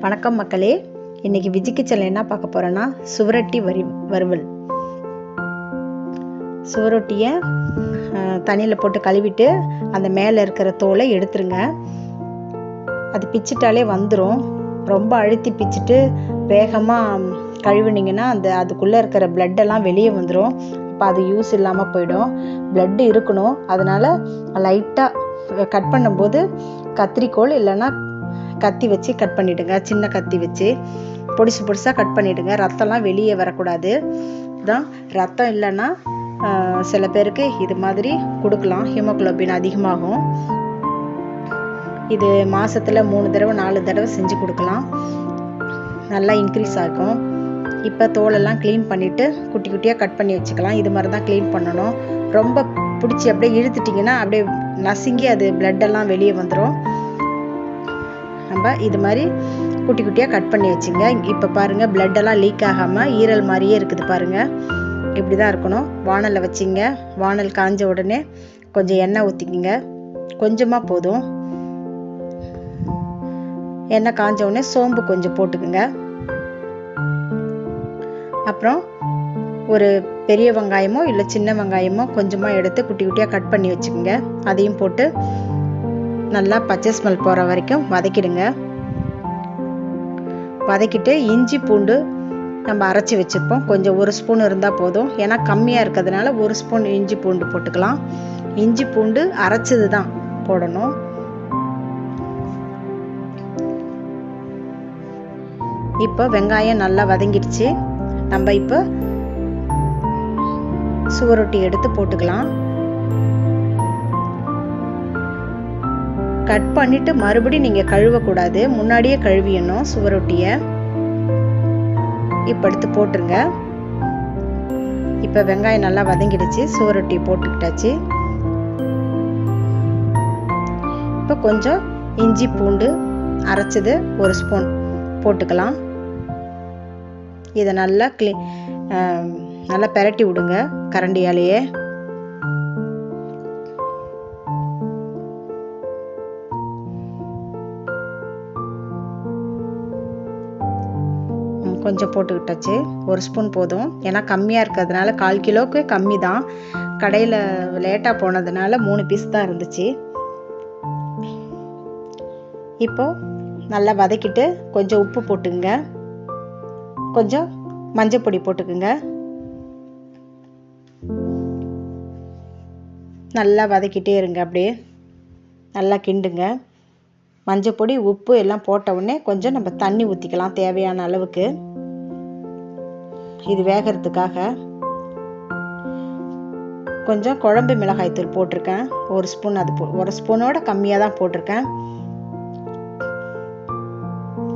வணக்கம் மக்களே. இன்னைக்கு விஜி கிச்சனில் என்ன பார்க்க போகிறோன்னா சுவரொட்டி வரி வறுவல். சுவரொட்டியை தண்ணியில் போட்டு கழுவிட்டு அந்த மேலே இருக்கிற தோலை எடுத்துருங்க. அது பிச்சிட்டாலே வந்துடும் ரொம்ப அழுத்தி பிச்சிட்டு வேகமாக கழுவுனீங்கன்னா அந்த அதுக்குள்ளே இருக்கிற பிளட்டெல்லாம் வெளியே வந்துடும் அப்போ அது யூஸ் இல்லாமல் போயிடும். பிளட்டு இருக்கணும். அதனால் லைட்டாக கட் பண்ணும்போது கத்திரிக்கோல் இல்லைன்னா கத்தி வச்சு கட் பண்ணிவிடுங்க சின்ன கத்தி வச்சு. பொடிசு பொடிசாக கட் பண்ணிவிடுங்க ரத்தம்லாம் வெளியே வரக்கூடாது. தான் ரத்தம் இல்லைன்னா சில பேருக்கு இது மாதிரி கொடுக்கலாம். ஹீமோக்ளோபின் அதிகமாகும். இது மாதத்தில் மூணு தடவை நாலு தடவை செஞ்சு கொடுக்கலாம். நல்லா இன்க்ரீஸ் ஆகும். இப்போ தோலெல்லாம் க்ளீன் பண்ணிவிட்டு குட்டி குட்டியாக கட் பண்ணி வச்சுக்கலாம். இது மாதிரி தான் க்ளீன் பண்ணணும். ரொம்ப பிடிச்சி அப்படியே இழுத்துட்டிங்கன்னா அப்படியே நசுங்கி அது பிளட்டெல்லாம் வெளியே வந்துடும் நம்ம இது மாதிரி குட்டி குட்டியாக கட் பண்ணி வச்சுங்க. இப்போ பாருங்கள் பிளட்டெல்லாம் லீக் ஆகாமல் ஈரல் மாதிரியே இருக்குது பாருங்கள் இப்படி தான் இருக்கணும். வானலில் வச்சிங்க. வானல் காஞ்ச உடனே கொஞ்சம் எண்ணெய் ஊற்றிக்கிங்க கொஞ்சமாக போதும். எண்ணெய் காஞ்ச உடனே சோம்பு கொஞ்சம் போட்டுக்குங்க. அப்புறம் ஒரு பெரிய வெங்காயமோ இல்லை சின்ன வெங்காயமோ கொஞ்சமாக எடுத்து குட்டி குட்டியாக கட் பண்ணி வச்சுக்கோங்க. அதையும் போட்டு நல்லா பச்சை ஸ்மெல் போகிற வரைக்கும் வதக்கிடுங்க. வதக்கிட்டு இஞ்சி பூண்டு நம்ம அரைச்சி வச்சுருப்போம் கொஞ்சம் ஒரு ஸ்பூன் இருந்தால் போதும். ஏன்னா கம்மியாக இருக்கிறதுனால ஒரு ஸ்பூன் இஞ்சி பூண்டு போட்டுக்கலாம். இஞ்சி பூண்டு அரைச்சது தான் போடணும். இப்போ வெங்காயம் நல்லா வதங்கிடுச்சு. நம்ம இப்போ சுவரொட்டி எடுத்து போட்டுக்கலாம். கட் பண்ணிட்டு மறுபடியும் நீங்கள் கழுவக்கூடாது. முன்னாடியே கழுவியணும் சுவரொட்டியை. இப்போ எடுத்து போட்டுருங்க. இப்போ வெங்காயம் நல்லா வதங்கிடுச்சு சுவரொட்டி போட்டுக்கிட்டாச்சு. இப்போ கொஞ்சம் இஞ்சி பூண்டு அரைச்சது ஒரு ஸ்பூன் போட்டுக்கலாம். இதை நல்லா க்ளீ நல்லா பெரட்டி விடுங்க கரண்டியாலேயே. கொஞ்சம் போட்டுக்கிட்டாச்சு. ஒரு ஸ்பூன் போதும். ஏன்னா கம்மியாக இருக்கிறதுனால கால் கிலோவுக்கு கம்மி தான். கடையில் லேட்டாக போனதுனால மூணு பீஸ் தான் இருந்துச்சு. இப்போது நல்லா வதக்கிட்டு கொஞ்சம் உப்பு போட்டுக்குங்க. கொஞ்சம் மஞ்சள் பொடி போட்டுக்குங்க. நல்லா வதக்கிட்டே இருங்க அப்படியே. நல்லா கிண்டுங்க. மஞ்சப்பொடி உப்பு எல்லாம் போட்ட உடனே கொஞ்சம் நம்ம தண்ணி ஊற்றிக்கலாம் தேவையான அளவுக்கு. இது வேகிறதுக்காக கொஞ்சம் குழம்பு மிளகாய் தூள் போட்டிருக்கேன். ஒரு ஸ்பூன் அது ஒரு ஸ்பூனோட கம்மியாக தான் போட்டிருக்கேன்.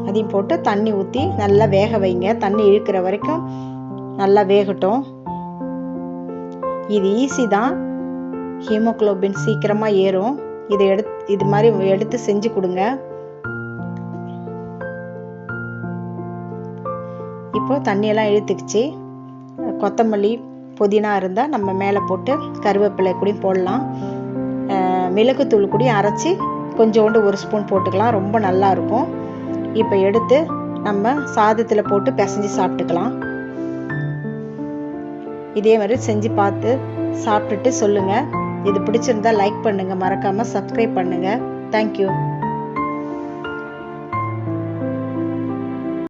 அதையும் போட்டு தண்ணி ஊற்றி நல்லா வேக வைங்க. தண்ணி இழுக்கிற வரைக்கும் நல்லா வேகட்டும். இது ஈஸி தான். ஹீமோக்ளோபின் சீக்கிரமாக ஏறும். இதை எடுத்து இது மாதிரி எடுத்து செஞ்சு கொடுங்க. இப்போ தண்ணியெல்லாம் இழுத்துக்குச்சு. கொத்தமல்லி புதினா இருந்தால் நம்ம மேலே போட்டு கருவேப்பிலை கூட போடலாம். மிளகுத்தூள் கூட அரைச்சி கொஞ்சோண்டு ஒரு ஸ்பூன் போட்டுக்கலாம். ரொம்ப நல்லா இருக்கும். இப்போ எடுத்து நம்ம சாதத்தில் போட்டு பிசைஞ்சு சாப்பிட்டுக்கலாம். இதே மாதிரி செஞ்சு பார்த்து சாப்பிட்டுட்டு சொல்லுங்கள் இது பிடிச்சிருந்தா லைக் பண்ணுங்கள் மறக்காமல் சப்ஸ்கிரைப் பண்ணுங்கள் தேங்க்யூ